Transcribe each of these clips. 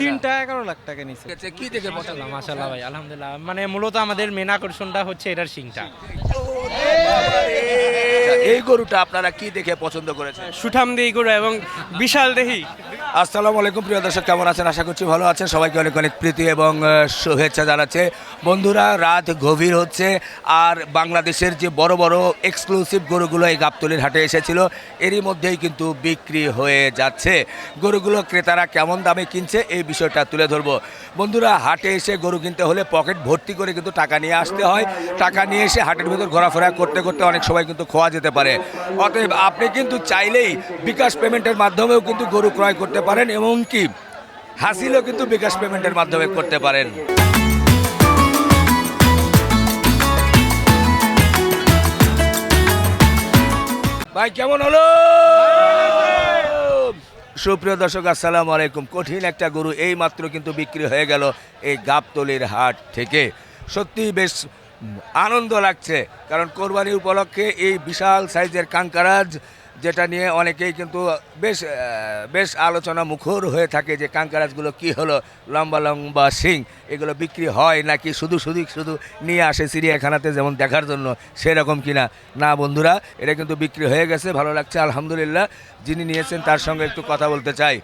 তিনটা এগারো লাখ টাকা নিচ্ছে আচ্ছা, কি দেখে পছন্দ মাশাল্লাহ মাশাল্লাহ ভাই আলহামদুলিল্লাহ। মানে মূলত আমাদের মেন আকর্ষণটা হচ্ছে এটার সিংটা। এই গরুটা আপনারা কি দেখে পছন্দ করেছেন? সুঠাম দেহি গরু এবং বিশাল দেহি। আসসালামু আলাইকুম প্রিয় দর্শক কেমন আছেন? আশা করছি ভালো আছেন। সবাইকে অনেক অনেক প্রীতি এবং শুভেচ্ছা জানাচ্ছে। বন্ধুরা রাত গভীর হচ্ছে আর বাংলাদেশের যে বড় বড় এক্সক্লুসিভ গরুগুলো এই গাবতলির হাটে এসেছিল এরই মধ্যেই কিন্তু বিক্রি হয়ে যাচ্ছে। গরুগুলো ক্রেতারা কেমন দামে কিনছে এই বিষয়টা তুলে ধরবো। বন্ধুরা হাটে এসে গরু কিনতে হলে পকেট ভর্তি করে কিন্তু টাকা নিয়ে আসতে হয়। টাকা নিয়ে এসে হাটের ভেতর ঘোরাফেরা করতে করতে অনেক সময় কিন্তু খোয়া যেতে পারে। অতএব আপনি কিন্তু চাইলেই বিকাশ পেমেন্টের মাধ্যমেও কিন্তু গরু ক্রয় করতে পারেন, এমনকি হাসিলও কিন্তু বিকাশ পেমেন্টের মাধ্যমে করতে পারেন। ভাই, কেমন হলো? সুপ্রিয় দর্শক, আসসালামু আলাইকুম। কঠিন একটা গরু এই মাত্র কিন্তু বিক্রি হয়ে গেল এই গাবতলির হাট থেকে। সত্যি বেশ আনন্দ লাগছে, কারণ কোরবানি উপলক্ষে এই বিশাল সাইজের কাঙ্কারাজ, যেটা নিয়ে অনেকেই কিন্তু বেশ বেশ আলোচনা মুখর হয়ে থাকে যে কাঙ্কারাজগুলো কি হলো, লম্বা লম্বা শিং, এগুলো বিক্রি হয় নাকি শুধু শুধু শুধু নিয়ে আসে চিড়িয়াখানাতে যেমন দেখার জন্য, সেরকম কিনা? না বন্ধুরা, এটা কিন্তু বিক্রি হয়ে গেছে, ভালো লাগছে, আলহামদুলিল্লাহ। যিনি নিয়েছেন তার সঙ্গে একটু কথা বলতে চাই।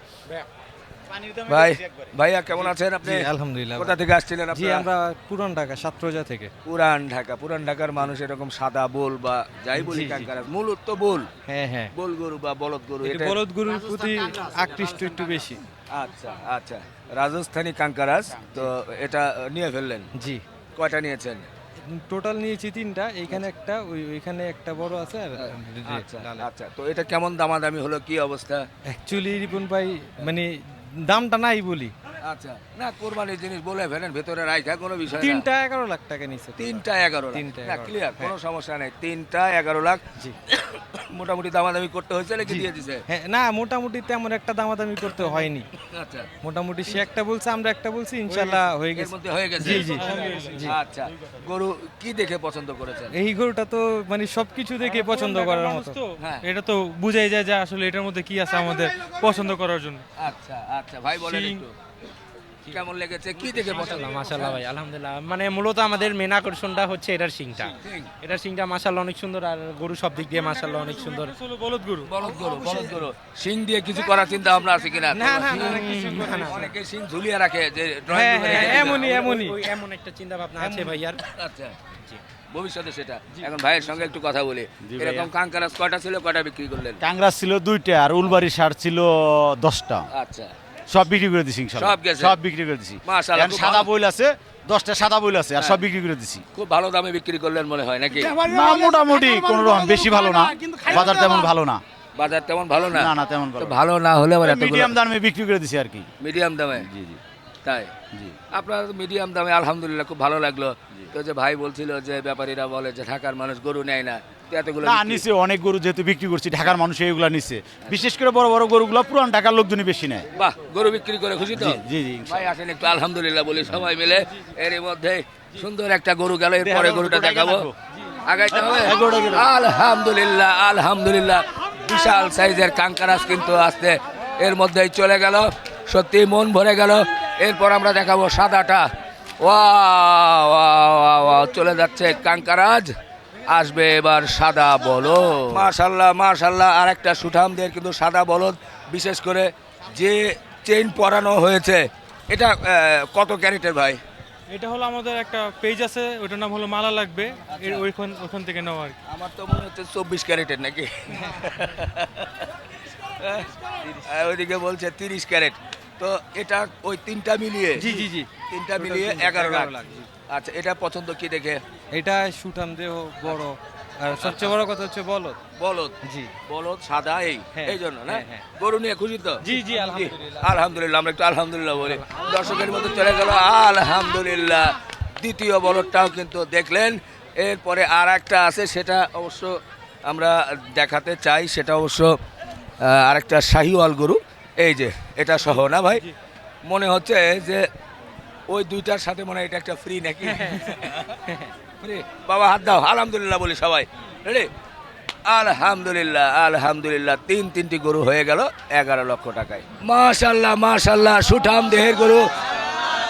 ভাই ভাইয়া কেমন আছেন আপনি? আলহামদুলিল্লাহ। কোথা থেকে আসছিলেন আপনি আমরা পুরান ঢাকা সাতরোজা থেকে। পুরান ঢাকা পুরান ঢাকার মানুষ এরকম সাদা বোল বা যাই বলি জি। মূলত তো বোল। হ্যাঁ হ্যাঁ। বোল গরু বা বলদ গরু এটা বলদ গরুর প্রতি আকৃষ্ট একটু বেশি। আচ্ছা আচ্ছা। রাজস্থানী কাঙ্কারাজ তো এটা নিয়ে ফেললেন? জি। কয়টা নিয়েছেন? টোটাল নিয়েছি তিনটা এইখানে একটা ওই ওইখানে একটা বড় আছে আর আচ্ছা আচ্ছা। তো এটা কেমন দামাদামি হলো কি অবস্থা? অ্যাকচুয়ালি রিপন ভাই মানে দামটা নাই বলি। আচ্ছা না কোরবানির জিনিস বলে ফেলেন ভেতরে রাইখা কোনো বিষয় তিনটা এগারো লাখ টাকা নিচ্ছে তিনটা এগারো লাখ। তিনটা ক্লিয়ার কোনো সমস্যা নেই। তিনটা এগারো লাখ। জি। মোটামুটি দামাদামি করতে হয়েছে নাকি দিয়ে দিছে? হ্যাঁ না মোটামুটি তেমন একটা দামাদামি করতে হয়নি। আচ্ছা। মোটামুটি সে একটা বলছে আমরা একটা বলছি ইনশাল্লাহ হয়ে গেছে। মধ্যে হয়ে গেছে। জি, জি। আচ্ছা। গরু কি দেখে পছন্দ করেছেন? এই গরুটা তো মানে সবকিছু দেখে পছন্দ করার মতো। হ্যাঁ। এটা তো বুঝাই যায় যে আসলে এটার মধ্যে কি আছে আমাদের পছন্দ করার জন্য। আচ্ছা আচ্ছা। ভাই বলেন একটু। কেমন লেগেছে? কি দেখে পছন্দ মাশাল্লাহ মাশাল্লাহ ভাই আলহামদুলিল্লাহ। মানে মূলত আমাদের মেন আকর্ষণটা হচ্ছে এটার শিংটা। এটার শিংটা মাশাল্লাহ অনেক সুন্দর আর গরু সব দিক দিয়ে মাশাল্লাহ অনেক সুন্দর। বলদ গরু বলদ গরু বলদ গরু। শিং দিয়ে কিছু করার চিন্তা ভাবনা আছে কিনা? না না। অনেকে শিং ঝুলিয়ে রাখে যে ড্রয়িং হ্যাঁ, হ্যাঁ। এমনই এমনই। এমন একটা চিন্তা ভাবনা আছে ভাইয়ার। আচ্ছা। ভবিষ্যতে সেটা। এখন ভাইয়ের সঙ্গে একটু কথা বলি। এরকম কাঙ্কারাস কয়টা ছিল কয়টা বিক্রি করলেন? টাংরা ছিল দুইটা আর উলবাড়ি সার ছিল দশটা। আচ্ছা। সব বিক্রি করে দিছি। সব গেছে? সব বিক্রি করে দিছি। মাশাআল্লাহ, এখন খুব সাদা ভালো। বইল আছে দশটা সাদা বইল আছে আর হ্যাঁ। সব বিক্রি করে দিছি। খুব ভালো দামে বিক্রি করলেন মনে হয় নাকি? না মোটামুটি কোন রকম বেশি ভালো না। বাজার তেমন ভালো। না। বাজার তেমন ভালো না? না না তেমন তো ভালো ভালো না হলে আবার এত মিডিয়াম দামে বিক্রি করে দিছি আর কি। মিডিয়াম দামে? জি জি। তাই? জি। আপনার মিডিয়াম দামে আলহামদুলিল্লাহ খুব ভালো লাগল। তো যে ভাই বলছিল যে ব্যাপারীরা বলে যে ঢাকার মানুষ গরু নেয় না। এতগুলো না নিচে অনেক গরু যেহেতু বিক্রি করছি ঢাকার মানুষ এইগুলা নিচ্ছে বিশেষ করে বড় বড় গরুগুলো পুরান ঢাকার লোকজনই বেশি নেয়। বাহ গরু বিক্রি করে খুশি তো? জি জি ভাই আসেন একটু আলহামদুলিল্লাহ বলি সবাই মিলে এর মধ্যে সুন্দর একটা গরু গেল এরপরে গরুটা দেখাবো। আগাইতে হবে? আলহামদুলিল্লাহ আলহামদুলিল্লাহ। বিশাল সাইজের কাঙ্কারাস কিন্তু আসতে এর মধ্যেই চলে গেল। সত্যি মন ভরে গেল। এরপর আমরা দেখাবো সাদাটা। ওয়া ওয়া ওয়া চলে যাচ্ছে কাঙ্কারাজ। আসবে এবার সাদা বলদ। মাশাল্লাহ মাশাল্লাহ আর একটা সুঠামদের কিন্তু সাদা বলদ বিশেষ করে যে চেইন পরানো হয়েছে। এটা কত ক্যারেটের ভাই? এটা হলো আমাদের একটা পেজ আছে ওটার নাম হলো মালা লাগবে। এর ওইখান থেকে নেওয়া আর আমার তো মনে হচ্ছে চব্বিশ ক্যারেটের নাকি? ওইদিকে বলছে তিরিশ ক্যারেট। তো এটা ওই তিনটা মিলিয়ে জি জি জি। তিনটা মিলিয়ে এগারো লাখ। আচ্ছা এটা পছন্দ কি দেখে? এটা সুঠাম দেহ বড়। আর সবচেয়ে বড় কথা হচ্ছে বলদ। বলদ। জি। বলদ সাদা এই হ্যাঁ, এই জন্য না? হ্যাঁ, হ্যাঁ। গরু নিয়ে খুশি তো? জি জি আলহামদুলিল্লাহ। আলহামদুলিল্লাহ আমরা একটু আলহামদুলিল্লাহ বলি। দর্শকের মধ্যে চলে গেল আলহামদুলিল্লাহ। দ্বিতীয় বলদটাও কিন্তু দেখলেন। এরপরে আর একটা আছে সেটা অবশ্য আমরা দেখাতে চাই। সেটা অবশ্য আহ, আরেকটা শাহিওয়াল গরু। এই যে এটা সহ না ভাই? মনে হচ্ছে যে ওই দুইটার সাথে মনে হয় এটা একটা ফ্রি নাকি? বাবা হাত দাও আলহামদুলিল্লাহ বলি সবাই। রেডি? আলহামদুলিল্লাহ আলহামদুলিল্লাহ তিন তিনটি গরু হয়ে গেল এগারো লক্ষ টাকায়। মাশাল্লাহ মাশাল্লাহ সুঠাম দেহের গরু।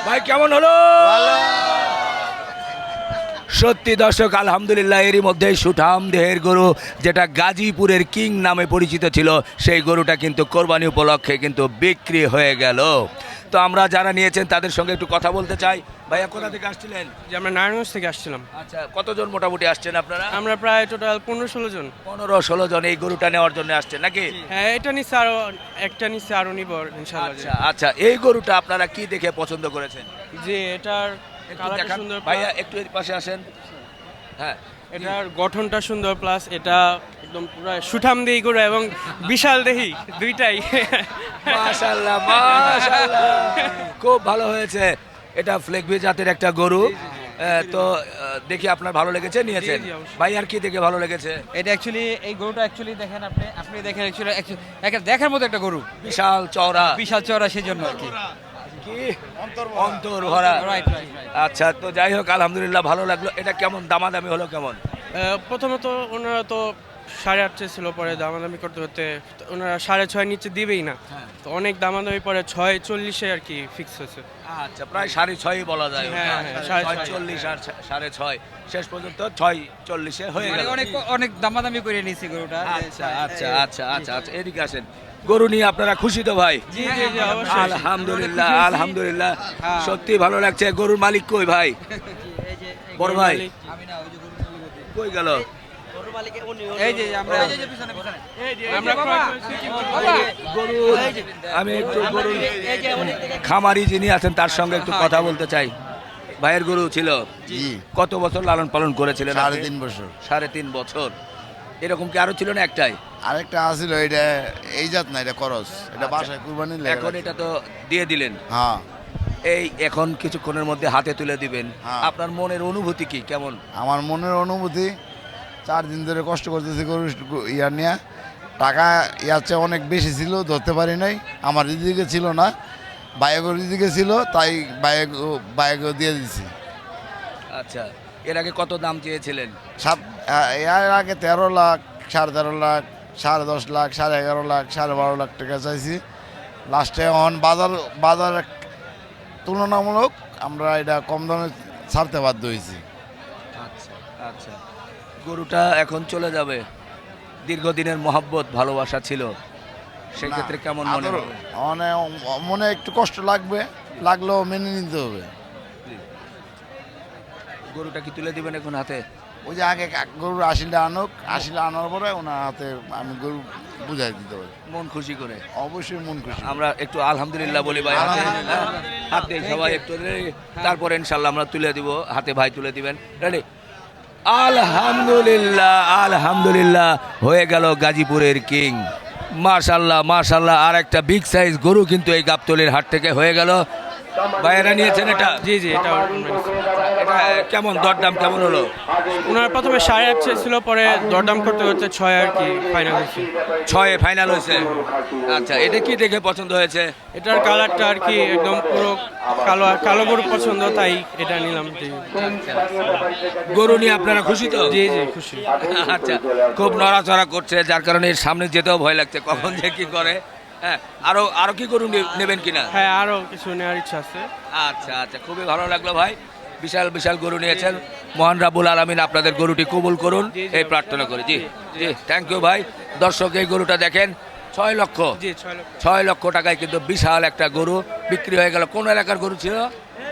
ভাই কেমন হলো? সত্যি দর্শক আলহামদুলিল্লাহ এরই মধ্যে সুঠাম দেহের গরু যেটা গাজীপুরের কিং নামে পরিচিত ছিল সেই গরুটা কিন্তু কোরবানি উপলক্ষে কিন্তু বিক্রি হয়ে গেল। তো আমরা যারা নিয়েছেন তাদের সঙ্গে একটু কথা বলতে চাই। ভাইয়া কোথা থেকে আসছিলেন? যে আমরা নারায়ণগঞ্জ থেকে আসছিলাম। আচ্ছা কতজন মোটামুটি আসছেন আপনারা? আমরা প্রায় টোটাল পনেরো ষোলো জন। পনেরো ষোলো জন এই গরুটা নেওয়ার জন্য আসছেন নাকি? হ্যাঁ এটা নিচ্ছে আরও একটা নিচ্ছে আরও নিব আচ্ছা আচ্ছা এই গরুটা আপনারা কি দেখে পছন্দ করেছেন? যে এটার কালারটা সুন্দর ভাইয়া একটু এর পাশে আসেন। হ্যাঁ এটার গঠনটা সুন্দর প্লাস এটা একদম পুরো সুঠাম দেহি করে এবং বিশাল দেহি দুইটাই। মাশাআল্লাহ মাশাআল্লাহ। খুব ভালো হয়েছে। এটা ফ্লেগবি জাতের একটা গরু। আহ, তো দেখি আপনার ভালো লেগেছে নিয়েছেন। ভাই আর কি দেখে ভালো লেগেছে? এটা অ্যাকচুয়ালি এই গরুটা অ্যাকচুয়ালি দেখেন আপনি আপনি দেখেন অ্যাকচুয়ালি একটা দেখার মতো একটা গরু। বিশাল চওড়া। বিশাল চওড়া সেজন্য আর কি। কি? অন্তর ভরা। রাইট রাইট আচ্ছা তো যাই হোক আলহামদুলিল্লাহ ভালো লাগল। এটা কেমন? দামাদামি হলো কেমন? আহ, প্রথমত ওনারা তো সাড়ে আট ছিল পরে দামাদামি করতে করতে ওনারা সাড়ে ছয় নিচে দিবেই না। তো অনেক দামাদামি পরে ছয় চল্লিশে আর কি ফিক্স হয়েছে। আচ্ছা প্রায় সাড়ে ছয়ই বলা যায় হ্যাঁ, হ্যাঁ, ছয় ছয়। চল্লিশ আর সাড়ে ছয়। শেষ পর্যন্ত ছয় চল্লিশে হয়ে মানে গেল। অনেক অনেক দামাদামি করে নিয়েছি গরুটা। আচ্ছা আচ্ছা আচ্ছা আচ্ছা আচ্ছা এদিকে আসেন। গরু নিয়ে আপনারা খুশি তো ভাই? জি জি জি অবশ্যই। আলহামদুলিল্লাহ আলহামদুলিল্লাহ। হ্যাঁ। সত্যি ভালো লাগছে। গরুর মালিক কই ভাই? বড় ভাই। মালিক। আমি এই যে গরু আমি একটু গরু খামারি যিনি আছেন তার সঙ্গে একটু কথা বলতে চাই। ভাইয়ের গরু ছিল। কত বছর লালন পালন করেছিলেন সাড়ে তিন বছর। সাড়ে তিন বছর। এরকম কি আরও ছিল না একটাই? আরেকটা আছিল এটা এই জাত না এটা করস। এটা বাসায় কুরবানি এখন এটা তো দিয়ে দিলেন। হ্যাঁ। এই এখন কিছুক্ষণের মধ্যে হাতে তুলে দিবেন। হ্যাঁ। আপনার মনের অনুভূতি কি? কেমন? আমার মনের অনুভূতি চার দিন ধরে কষ্ট করতেছি গরু ইয়ার নিয়ে। টাকা ইয়ার চেয়ে অনেক বেশি ছিল ধরতে পারি নাই। আমার দিদিকে ছিল না বায়েগর দিদিকে ছিল তাই বায়েগ বায়েগ দিয়ে দিছি। আচ্ছা এর আগে কত দাম চেয়েছিলেন? সাত এর আগে তেরো লাখ সাড়ে তেরো লাখ সাড়ে দশ লাখ সাড়ে এগারো লাখ সাড়ে বারো লাখ টাকা চাইছি। লাস্টে অন বাজার বাজার তুলনামূলক আমরা এটা কম দামে ছাড়তে বাধ্য হয়েছি। আচ্ছা আচ্ছা। গরুটা এখন চলে যাবে। দীর্ঘদিনের মহাব্বত ভালোবাসা ছিল। সেক্ষেত্রে কেমন মনে হবে? মানে মনে একটু কষ্ট লাগবে লাগলেও মেনে নিতে হবে। গরুটা কি তুলে দিবেন এখন হাতে? ওই যে আগে গরুর আসিলে আনুক আসিলে আনার পরে ওনার হাতে আমি গরু বুঝাই দিতে পারি মন খুশি করে? অবশ্যই মন খুশি আমরা একটু আলহামদুলিল্লাহ বলি ভাই হাতে। সবাই একটু তারপরে ইনশাল্লাহ আমরা তুলে দিব। হাতে ভাই তুলে দিবেন। রেডি আলহামদুলিল্লাহ আলহামদুলিল্লাহ, হয়ে গেল গাজীপুরের কিং। মাশাল্লাহ মাশাল্লাহ আর একটা বিগ সাইজ গরু কিন্তু এই গাবতলির হাট থেকে হয়ে গেল। ভাইয়েরা নিয়েছেন এটা জি জি এটা নিচ্ছি। এটা কেমন দরদাম কেমন হলো? ওনারা প্রথমে সাড়ে আট ছিল পরে দরদাম করতে করতে ছয় আর কি ফাইনাল হয়েছে। ছয়ে ফাইনাল হয়েছে? আচ্ছা এটা কি দেখে পছন্দ হয়েছে? এটার কালারটা আর কি একদম পুরো কালো কালো গরু পছন্দ তাই এটা নিলাম জি। গরু নিয়ে আপনারা খুশি তো? জি জি খুশি। আচ্ছা খুব নড়াচড়া করছে যার কারণে সামনে যেতেও ভয় লাগছে কখন যে কি করে। হ্যাঁ আরও আরও কি গরু নেবেন কিনা? হ্যাঁ আরও কিছু নেওয়ার ইচ্ছা আছে। আচ্ছা আচ্ছা খুবই ভালো লাগল ভাই। বিশাল বিশাল গরু নিয়েছেন। মহান রাবুল আলমিন আপনাদের গরুটি কবুল করুন। এই প্রার্থনা করি। জি জি থ্যাংক ইউ ভাই। দর্শক এই গরুটা দেখেন ছয় লক্ষ। জি ছয় লক্ষ। ছয় লক্ষ টাকায় কিন্তু বিশাল একটা গরু বিক্রি হয়ে গেল। কোন এলাকার গরু ছিল?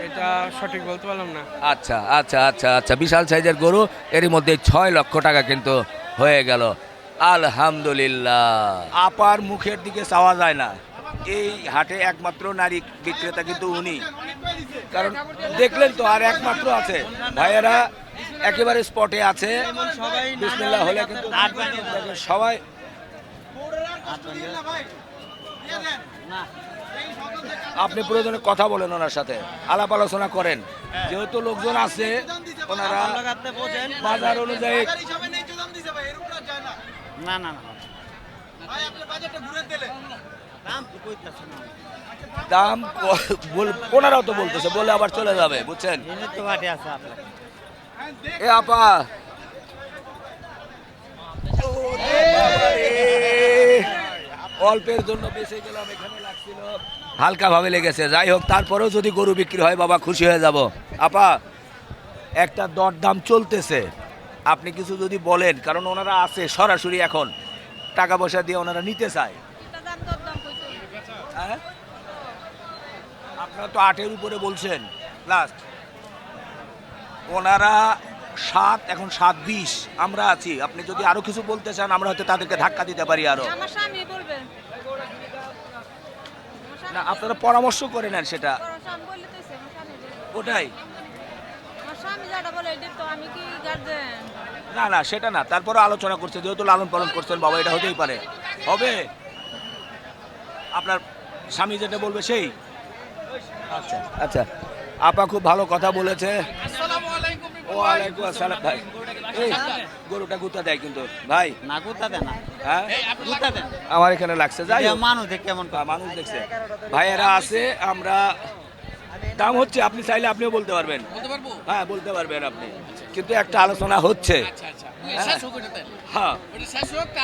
এটা সঠিক বলতে পারলাম না। আচ্ছা আচ্ছা আচ্ছা আচ্ছা বিশাল সাইজের গরু। এরই মধ্যে ছয় লক্ষ টাকা কিন্তু হয়ে গেল। আলহামদুলিল্লাহ। আপার মুখের দিকে চাওয়া যায় না। এই হাটে একমাত্র নারী বিক্রেতা কিন্তু উনি। কারণ দেখলেন তো আর একমাত্র আছে। ভাইয়েরা একেবারে স্পটে আছে। বিসমিল্লাহ হলে কিন্তু সবাই আপনি প্রয়োজনে কথা বলেন ওনার সাথে। আলাপ আলোচনা করেন। যেহেতু লোকজন আছে ওনারা বাজার অনুযায়ী না না না। দাম ওনারাও তো বলতেছে বলে আবার চলে যাবে বুঝছেন? এনে তো বাটে আছে আপনার। এ আপা। অল্পের জন্য বেঁচে গেলাম এখানে লাগছিল। হালকা ভাবে লেগেছে যাই হোক তারপরেও যদি গরু বিক্রি হয় বাবা খুশি হয়ে যাব। আপা একটা দরদাম চলতেছে। আপনি কিছু যদি বলেন কারণ ওনারা আছে সরাসরি এখন টাকা পয়সা দিয়ে ওনারা নিতে চায়। হ্যাঁ? আপনারা তো আটের উপরে বলছেন লাস্ট ওনারা সাত এখন সাত বিশ আমরা আছি। আপনি যদি আরও কিছু বলতে চান আমরা হয়তো তাদেরকে ধাক্কা দিতে পারি আরও। না আপনারা পরামর্শ করে নেন সেটা। ওটাই। আমার স্বামী যেটা বলে এটা তো আমি কি গার্জেন না না সেটা না। তারপরে আলোচনা করছে যেহেতু লালন পালন করছেন বাবা এটা হতেই পারে। হবে? আপনার স্বামী যেটা বলবে সেই? আচ্ছা। আচ্ছা। আপা খুব ভালো কথা বলেছে। ওয়ালাইকুম আসসালাম ভাই। এই গরুটা গুতা দেয় কিন্তু ভাই। না গুতা দেন না। হ্যাঁ? গুতা আমার এখানে লাগছে যাই হোক। মানুষ দেখে কেমন বা মানুষ দেখছে। ভাইয়েরা আছে আমরা দাম হচ্ছে আপনি চাইলে আপনিও বলতে পারবেন। হ্যাঁ বলতে পারবেন আপনি। কিন্তু একটা আলোচনা হচ্ছে। হ্যাঁ।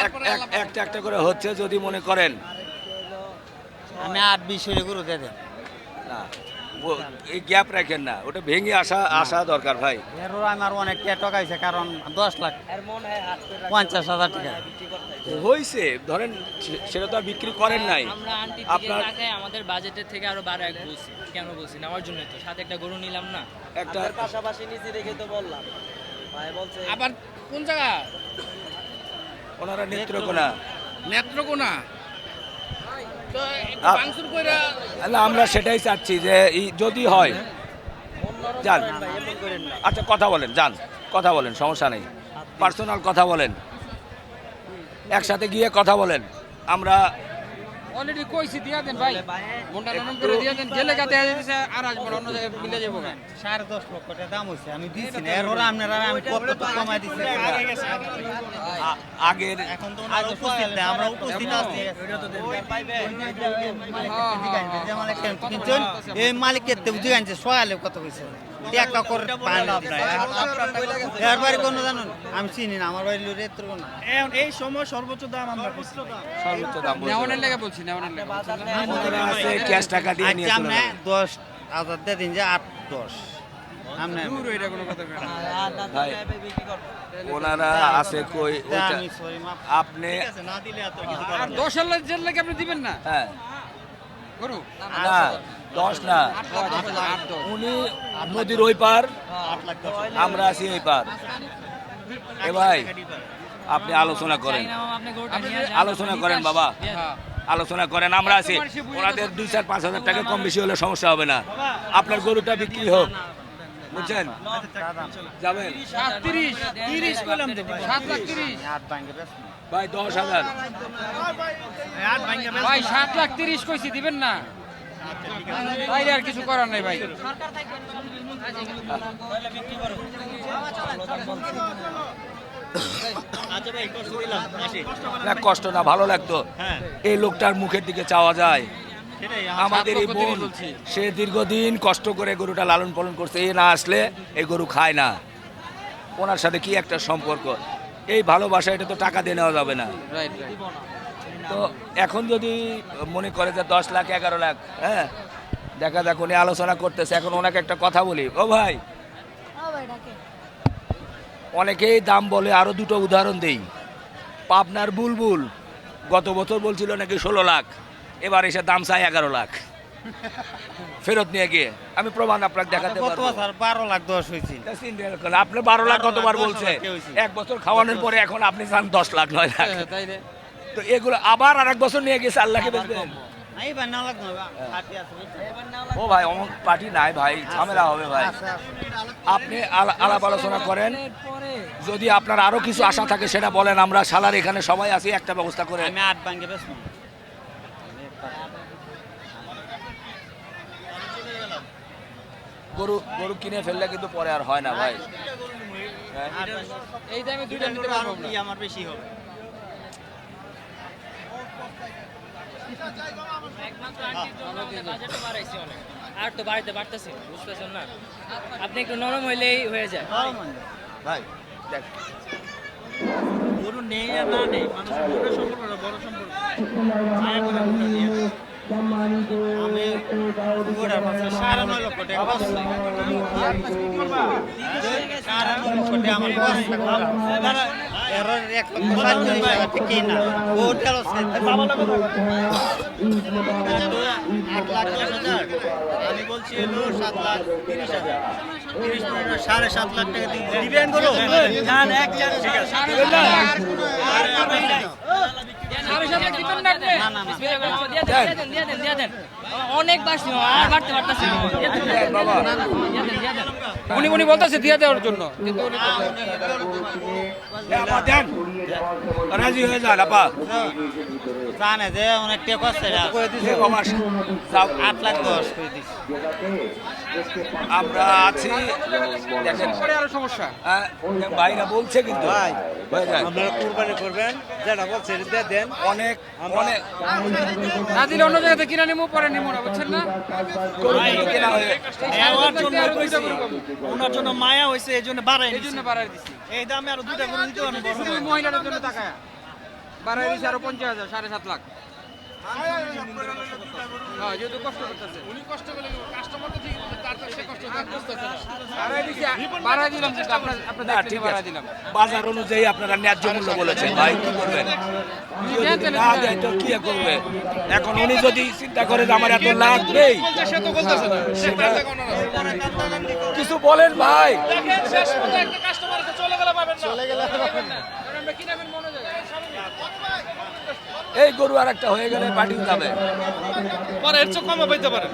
এক- এক- একটা একটা করে হচ্ছে যদি মনে করেন। আমি আট বিশ করে দেন। না। এই গ্যাপ রাখেন না ওটা ভেঙে আসা আসা দরকার ভাই। এরও আমার অনেক টাকাইছে কারণ দশ লাখ পঞ্চাশ হাজার টাকা। হয়েছে ধরেন সেটা তো আর বিক্রি করেন নাই। আমরা আপনার আমাদের বাজেটের থেকে আরও বারো এক বলছি কেন বলছি নেওয়ার জন্য তো সাথে একটা গরু নিলাম না। একটা পাশাপাশি নিচে রেখে তো বললাম। ভাই বলছে আবার কোন জায়গা? ওনারা নেত্রকোনা। নেত্রকোনা তো আপ- মাংসুর কইরা না, আমরা সেটাই চাচ্ছি যে যদি হয়, যান। আচ্ছা কথা বলেন, যান। কথা বলেন, সমস্যা নেই। পার্সোনাল কথা বলেন। একসাথে গিয়ে কথা বলেন। আমরা অলরেডি কইছি দিয়া দেন ভাই। মনটা নরম করে দিয়া দেন। গেলে গাতে দিতেছে আর আসব না, অন্য জায়গায় মিলে যাব না সাড়ে দশ লক্ষ টাকা দাম হয়েছে আমি দিচ্ছি না। এরও আপনারা আমি কত তো কমাই দিচ্ছি আ- আগের এখন তো ওনারা উপস্থিত নেই, আমরা উপস্থিত আছি। কিনছেন এই মালিকের তো বুঝে আনছে সয়ালে কত কইছে টাকা করে পায় এর বাড়ি কোনো জানুন আমি চিনি না আমার বাড়ি রেত্র না। এই সময় সর্বোচ্চ দাম আমরা সর্বোচ্চ দাম। নেওয়ানের লেগে বলছি নেওয়ানের লেগে ওনারা আছে ক্যাশ টাকা দিয়ে নিয়ে আচ্ছা আপনি যাবে। দশ হাজার দিয়ে দিন যে আট দশ। আপনি দূর এটা কোনো কথা না। ভাই ওনারা আছে কই? আপনি না দিলে এত কিছু আর দশ হাজার জেল লাগে আপনি দিবেন না? হ্যাঁ। গরু না দশ না। উনি নদীর ওই পার, আমরা আছি এই পার। এ ভাই, আপনি আলোচনা করেন। আলোচনা করেন বাবা। আলোচনা করেন, আমরা আছি। ওনাদের দুই চার পাঁচ হাজার টাকা কম বেশি হলে সমস্যা হবে না। আপনার গরুটা বিক্রি হোক। বুঝছেন? যাবেন। ভাই, দশ হাজার। ভাই, সাত লাখ তিরিশ কইছি, দিবেন না? বাইরে আর কিছু করার নাই ভাই। না কষ্ট না ভালো লাগতো। এই লোকটার মুখের দিকে চাওয়া যায়। আমাদের এই বোন সে দীর্ঘদিন কষ্ট করে গরুটা লালন পালন করছে এ না আসলে এই গরু খায় না। ওনার সাথে কি একটা সম্পর্ক? এই ভালোবাসা এটা তো টাকা দিয়ে নেওয়া যাবে না। রাইট রাইট তো এখন যদি মনে করে যে দশ লাখ এগারো লাখ হ্যাঁ? দেখা যাক উনি আলোচনা করতেছে। এখন ওনাকে একটা কথা বলি। ও ভাই অনেকেই দাম বলে আরও দুটো উদাহরণ দেই। পাবনার বুলবুল গত বছর বলছিল নাকি ষোলো লাখ এবার এসে দাম চাই এগারো লাখ। ফেরত নিয়ে গিয়ে। আমি প্রমাণ আপনাকে দেখাতে পারব। বারো লাখ দশ হয়েছে। আপনি বারো লাখ কতবার বলছে? এক বছর খাওয়ানোর পরে এখন আপনি চান দশ লাখ নয় লাখ। তাই রে। তো এগুলো আবার আর এক বছর নিয়ে গেছে লাখে বেচবেন বুঝছেন? ও ভাই অমুক পার্টি নাই ভাই ঝামেলা হবে ভাই। আপনি আলাপ আলোচনা করেন। যদি আপনার আরও কিছু আশা থাকে সেটা বলেন। আমরা সালার এখানে সবাই আছি একটা ব্যবস্থা করে। আমি আট ভাঙ্গে গরু গরু কিনে ফেললে কিন্তু পরে আর হয় না ভাই। হ্যাঁ? এই দামে দুইটা নিতে পারব না আমার বেশি হবে একমাত্র আন্টির জন্য আমরা বাজেটও বাড়াইছি অনেক। আর তো বাড়িতে বাড়তেছে বুঝতেছেন না আপনি একটু নরম হইলেই হয়ে যায় ভাই দেখ। গরু নেই আর না নেই মানুষের মনে সম্পর্ক না, বড় সম্পর্ক মায়া করে গরুটা নিয়ে আমার আমি বলছি এলো সাত লাখ তিরিশ হাজার। তিরিশ সাড়ে সাত লাখ টাকা দিবেন। অনেক বাড়ছি আর বাড়তে পারতেছি। উনি উনি বলতেছে দিয়ে দেওয়ার জন্য। দেন। রাজি হয়ে যান আপা। জানে যে অনেক টেপ আছে এ বাবা, যাও। আট লাখ দশ করে দিচ্ছি আমরা আছি। দেখেন পরে আরও সমস্যা ভাইরা বলছে কিন্তু। আপনারা কুরবানি করবেন যেটা বলছে দেন। অনেক অনেক। না দিলে অন্য জায়গাতে কিনে নিবো পরে নিবো না বুঝছেন না? ওনার জন্য মায়া হয়েছে এই জন্য বাড়াই এই জন্য বাড়াই দিছি। এই দামে আরও দুটা গরু জন্য আরও পঞ্চাশ হাজার সাড়ে সাত লাখ। হ্যাঁ বাজার অনুযায়ী আপনারা ন্যায্য মূল্য বলেছেন ভাই। কি করবেন কি করবে? এখন উনি যদি চিন্তা করে যে আমার এত লাগবেই সেটা- কিছু বলেন ভাই। এই গরু আর একটা হয়ে গেলে পাঠিয়ে যাবে পরে এর চেয়ে কমও পাইতে পারেন।